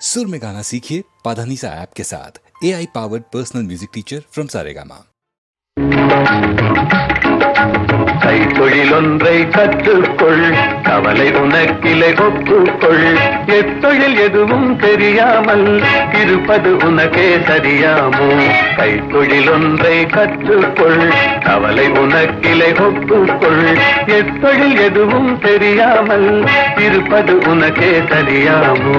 सुर में गाना सीखिए पाधानीसा ऐप के साथ A I powered personal music teacher from Saregama கைத்தொழிலொன்றை கற்றுக்கொள் கவலை உனக்கிலை ஒப்புக்கொள் எத்தொழில் எதுவும் தெரியாமல் இருப்பது உனக்கே சரியாமோ கைத்தொழிலொன்றை கற்றுக்கொள் கவலை உனக்கிலை ஒப்புக்கொள் எத்தொழில் எதுவும் தெரியாமல் இருப்பது உனக்கே சரியாமோ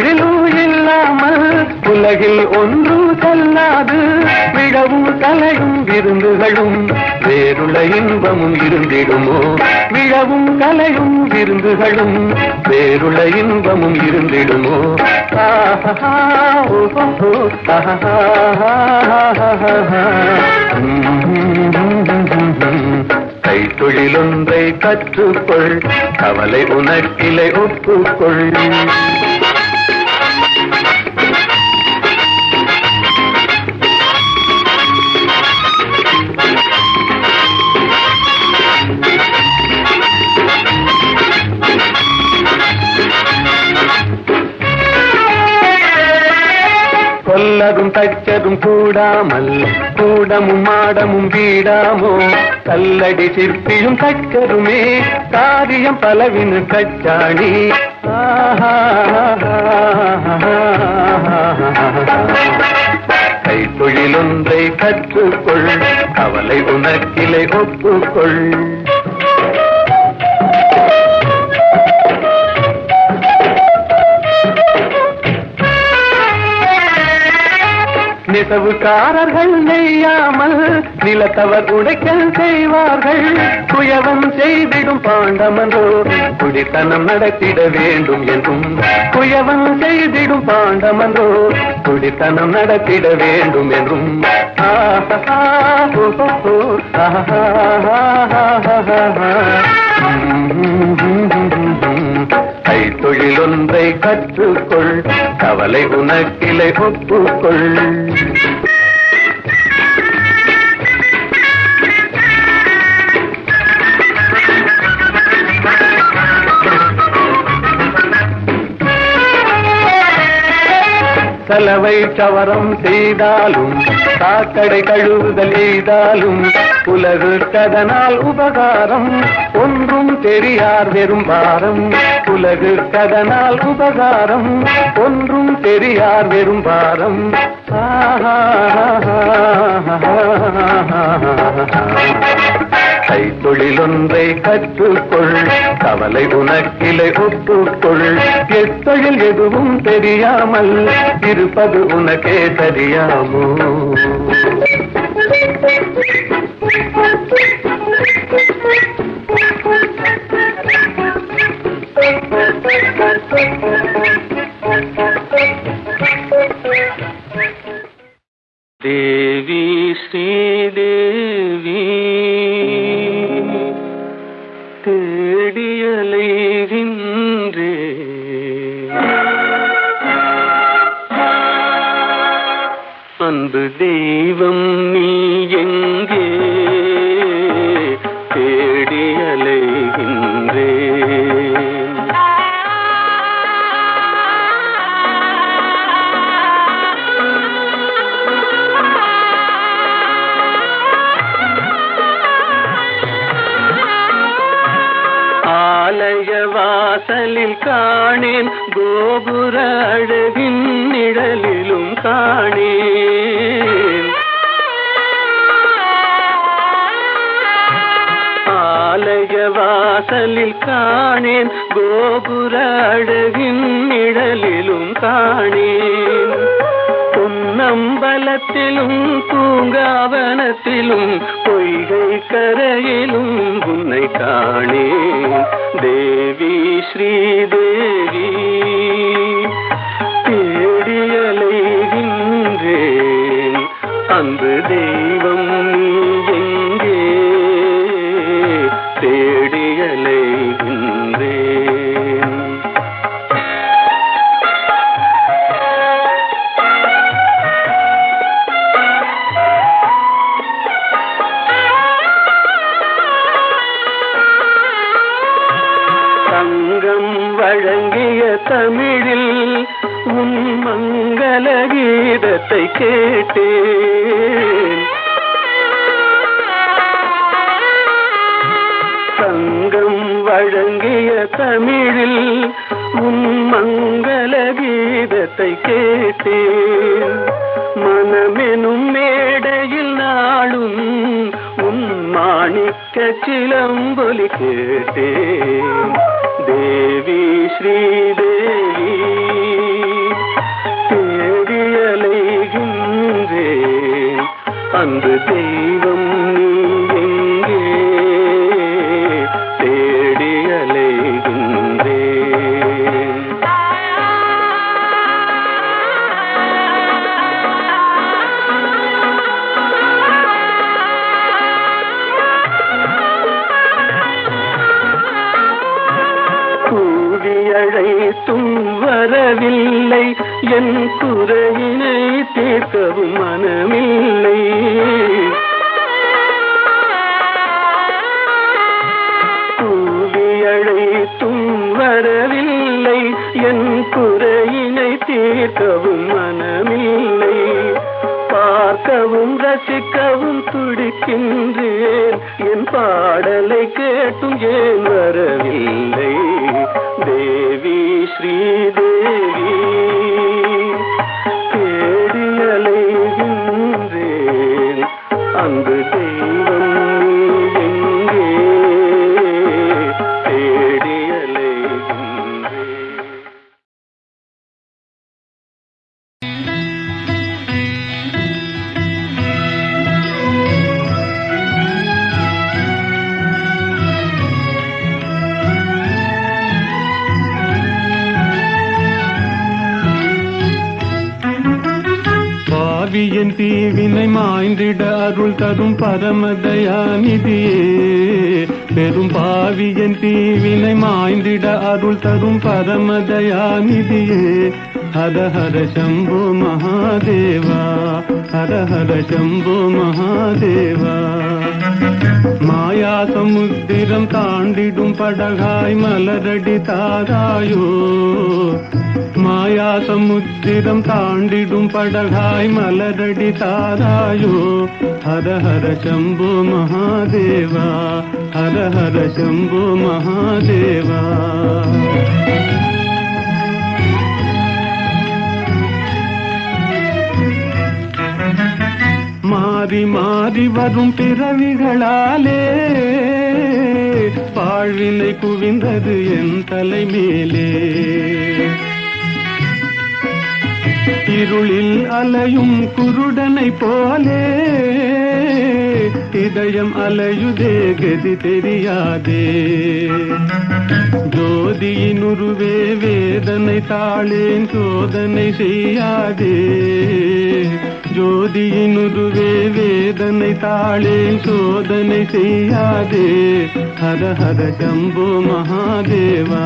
தொழிலும் இல்லாமல் உலகில் ஒன்றும் செல்லாது விழவும் கலையும் விருந்துகளும் வேறுள்ள இன்பமும் இருந்திடுமோ? விழவும் கலையும் விருந்துகளும் வேறுள்ள இன்பமும் இருந்திடுமோ? ஆஹா, ஓஹோ, கைத்தொழிலொன்றை கற்றுக்கொள் கவலை உனக்கிலை ஒப்புக்கொள். கொல்லதும் கூடாமல் கூடமும் மாடமும் வீடாமோ? கல்லடி சிற்பியும் தச்சதுமே காரியம் பலவினு கச்சாணி கைத்தொழிலொன்றை கற்றுக்கொள் கவலை உனக்கிலை ஒப்புக்கொள். நெசவுக்காரர்கள் நெய்யாமல் நிலத்தவர் உடைக்கல் செய்வார்கள். குயவம் செய்திடும் பாண்டமன்றோ குடித்தனம் நடத்திட வேண்டும் என்றும். குயவம் செய்திடும் பாண்டமன்றோ குடித்தனம் நடத்திட வேண்டும் என்றும். ஆஹா, ஓஹோ, கைத்தொழிலொன்றை கற்றுக்கொள் கவலை உனக்கிளை ஒப்புக்கொள். சலவை சவரம் செய்தாலும் சாக்கடை கழுவுதல் செய்தாலும் உலகு கதனால் உபகாரம் ஒன்றும் தெரியார் வெறும் பாரம். உலகு கதனால் உபகாரம் ஒன்றும் தெரியார் வெறும் பாரம். ஆஹா. கைத்தொழிலொன்றை கற்றுக்கொள். கவலை உனக்கிலை ஒப்புக்கொள். எத்தொழில் எதுவும் தெரியாமல் இருப்பது உனக்கே தெரியாமோ? நிழலில் காணேன். கோபுர அழகின் நிழலிலும் காணேன். ஆலய வாசலில் காணேன். கோபுர அழகின் நிழலிலும் காணேன். பொன்னம்பலத்திலும் பூங்காவனத்திலும் பொய்கை கரையிலும் உன்னை காணேன். தேவி ஸ்ரீதேவி தேடியலைகின்றேன். அன்பு தேவி வழங்கிய தமிழில் உன் மங்கள கீதத்தை கேட்டேன். மனமெனும் மேடையில் நாளும் உன் மாணிக்க சிலம்பொலி கேட்டேன். தேவி ஸ்ரீதேவி தேடியலைகின்றேன் அன்பு தெய்வம் கூவியழைத்தும் வரவில்லை. என் குறையினை தீர்க்கவும் மனமில்லை. கூவியழைத்தும் வரவில்லை. என் குறையினை தீர்க்கவும் மனமில்லை. பார்க்கவும் ரசிக்கவும் துடிக்கின்றேன். என் பாடலை கேட்டும் ஏன் வரவில்லை? பரமதயாநிதியே பெரும் பாவியன் தீவினை மாய்ந்திட அருள் தரும் பரமதயாநிதியே ஹர ஹர சம்போ மகாதேவா ஹர ஹர சம்போ மகாதேவா மாயா சமுத்திரம் தாண்டிடும் படகாய் மலரடி தாராயோ மாயா சமுத்திரம் தாண்டிடும் படகாய் மலரடி தாராயோ ஹர ஹர சம்போ மகாதேவா ஹர ஹர சம்போ மகாதேவா மாறி மாறி வரும் பிறவிகளாலே. பாழ்வினை குவிந்தது என் தலைமேலே. இருளில் அலையும் குருடனை போலே. இதயம் அலையுதே கதி தெரியாதே. ஜோதியின் உருவே வேதனை தாளேன் சோதனை செய்யாதே. ஜோதியின் உருவே வேதனை தாளேன் சோதனை செய்யாதே. Hara Hara jumbo Mahadeva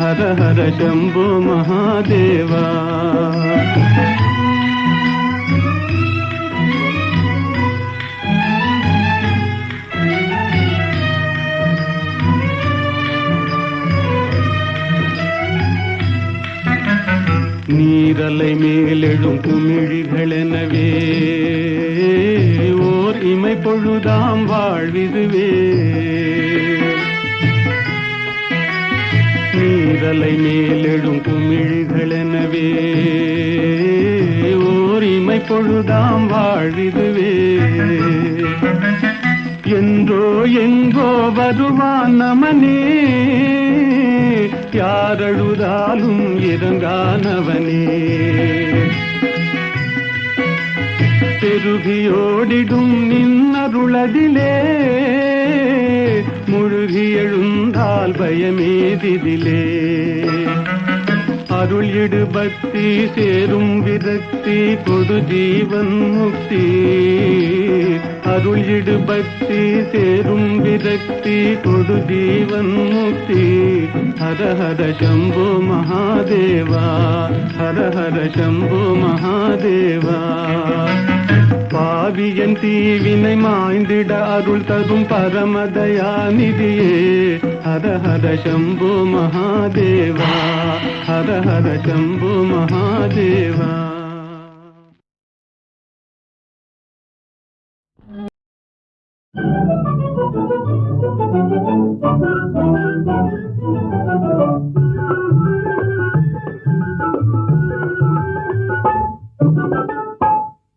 Hara Hara jumbo Mahadeva. நீரலை மேலெழும் குமிழிகளெனவே ஓர் இமை பொழுதாம் வாழ்விதுவே. நீரலை மேலெழும் குமிழிகளெனவே ஓர் இமை பொழுதாம் வாழ்விதுவே. என்றோ எங்கோ வருவான் நமனே. யாரழுதாலும் இறங்கானவனே. பெருகியோடிடும் நின்னருளதிலே முழுகி எழுந்தால் பயமேதிதிலே. அருள் இடு பக்தி சேரும் விரக்தி கொடு ஜீவன் முக்தி. அருள் இடு பக்தி சேரும் விரக்தி கொடு ஜீவன் முக்தி. ஹர ஹர சம்போ மகாதேவா ஹர ஹர சம்போ மகாதேவா. பாவியன் தீவினை மாய்ந்திட அருள் தரும் பரமதயா நிதியே हर हर शम्भो महादेवा हर हर शम्भो महादेवा।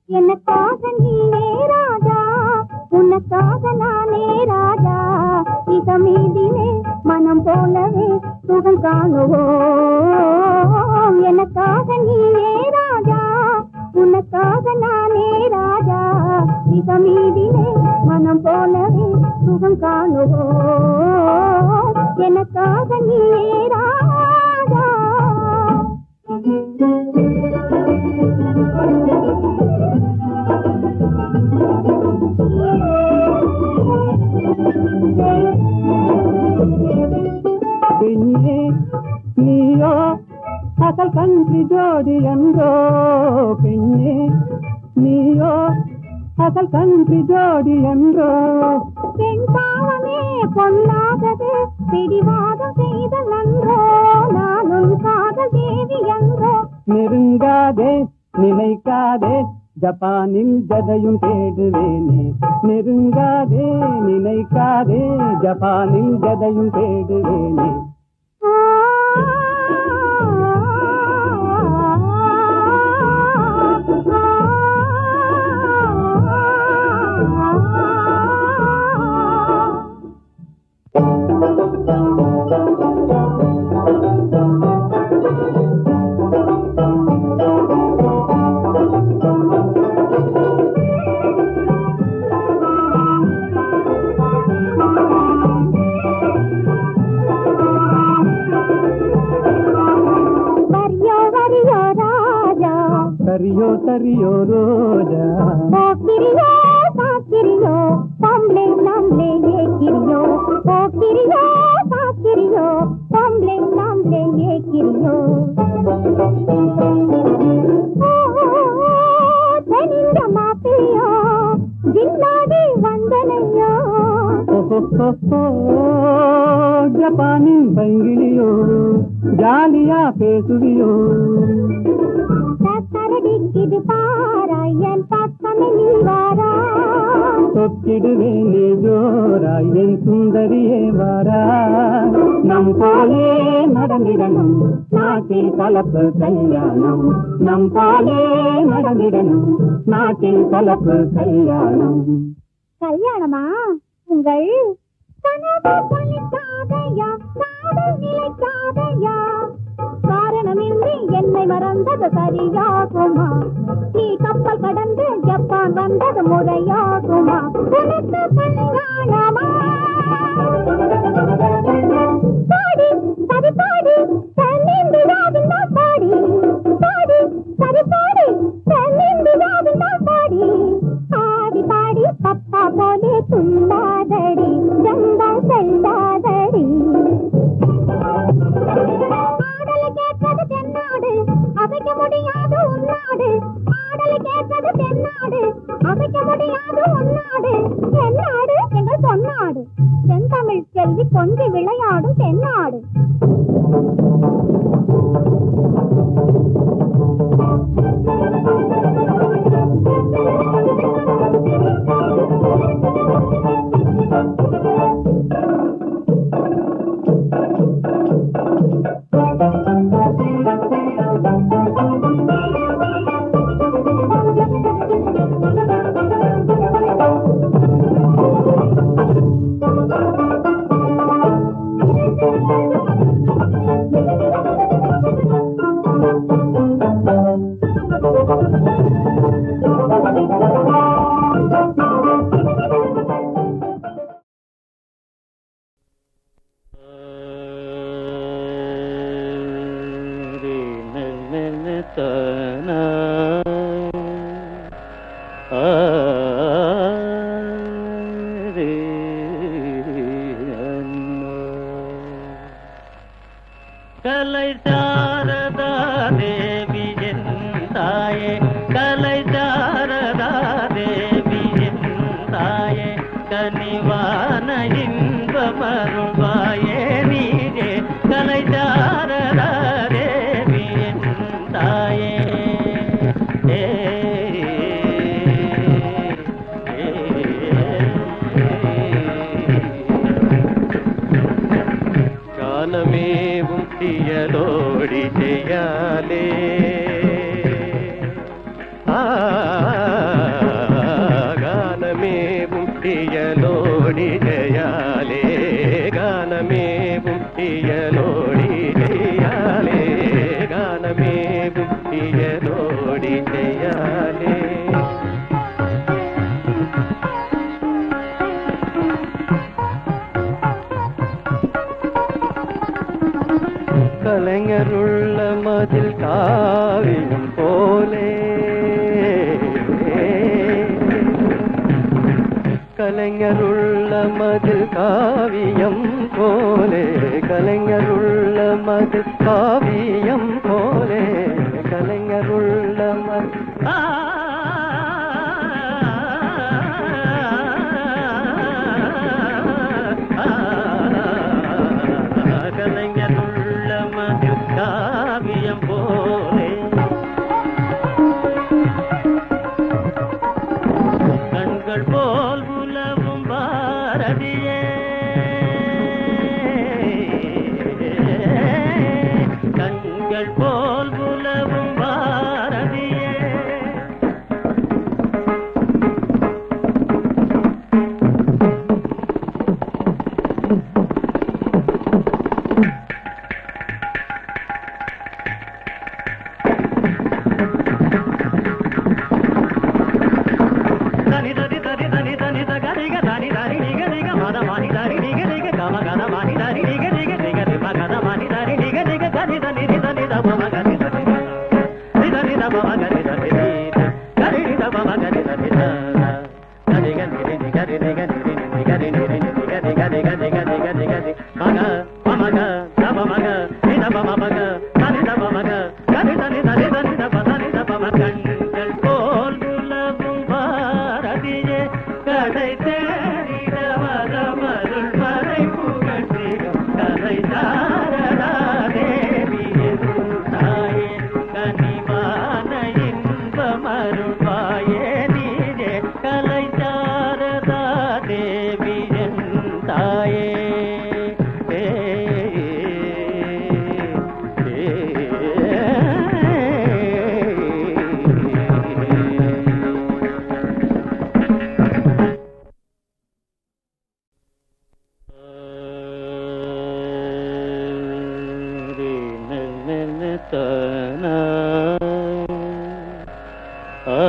உனக்காக நீ ராஜா உனக்காக இதமீதிலே மனம் போலவே சுகம் காணுவோம் எனக்காக நீயே ராஜா? உனக்காக நானே ராஜா? இதமீதிலே மனம் போலவே சுகம் காணுவோம் எனக்காக நீயே ராஜா? அசல் கன்றி ஜோடி என்றோ பெண்ணே நீயோ அசல் கன்றி ஜோடி என்றோ. பெண் பாவமே பொல்லாதது பிடிவாதம் செய்த நன்றோ நானும் காதல் தேவி என்றோ நெருங்காதே நினைக்காதே ஜப்பானில் ஜதையும் தேடுவேனே. நெருங்காதே நினைக்காதே ஜப்பானில் ஜதையும் தேடுவேனே. சரியோ சரியோ ரோஜா. போக்கிரியோ சாக்கிரியோ பொம்பளை நம்மளே ஏக்கிரியோ. போக்கிரியோ சாக்கிரியோ பொம்பளை நம்மளே ஏக்கிரியோ. தெனிந்த மாப்பிள்ளையோ ஜின்னாடி வந்தனையோ. ஜப்பானின் பைங்கிலியோ ஜாலியா பேசுவியோ. கரடிக்குது பாராயன் பக்கமே நீ வாரா தொத்திடுவேனே ஜோரா என் சுந்தரியே வாரா. நம் போலே நடந்திடணும் நாட்டில் கலப்பு கல்யாணம். நம் போலே நடந்திடணும் நாட்டில் கலப்பு கல்யாணம். கல்யாணமா? உங்கள் கனவு பலிக்காதையா காதல் நிலைக்காதையா? மனமின்றி என்னை மறந்தது சரியாகுமா? நீ கப்பல் கடந்து ஜப்பான் வந்தது முறையாகுமா? உனக்கு கல்யாணமா பாடி சரி பாடி தென்னிந்தியாவின் வாழ்த்தா கலைஞருள்ள மது காவியம் போலே கலைஞருள்ள மது காவியம் போலே கலைஞருள்ள மது ತನ ಆ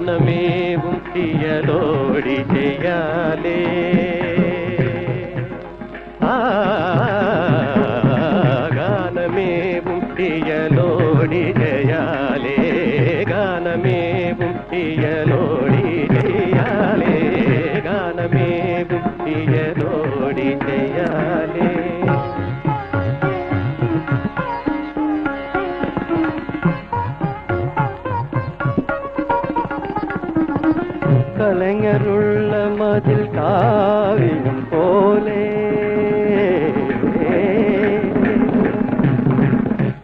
ஞானமேவும் தியலோடி ஜெயாலே காவியம் போலே.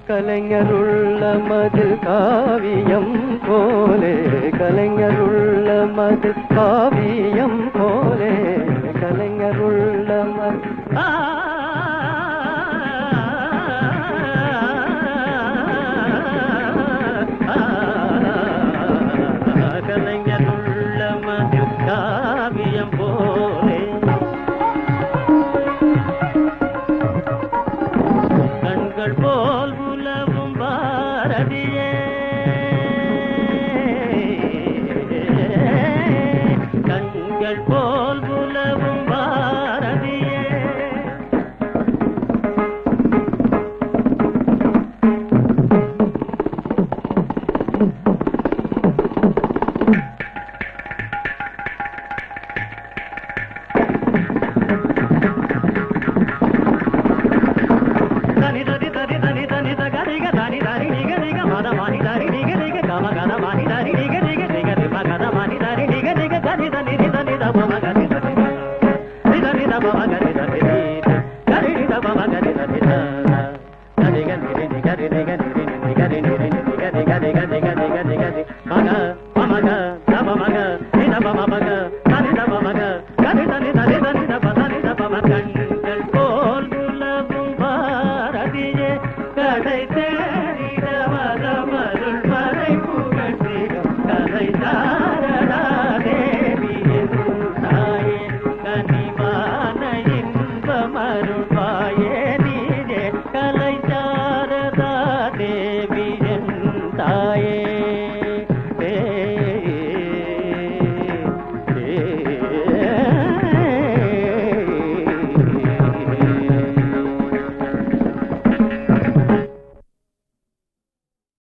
கலைஞருள்ள மது காவியம் போலே. கலைஞருள்ள மது காவியம் போலே. கலைஞருள்ள மது గని గమ మగ గని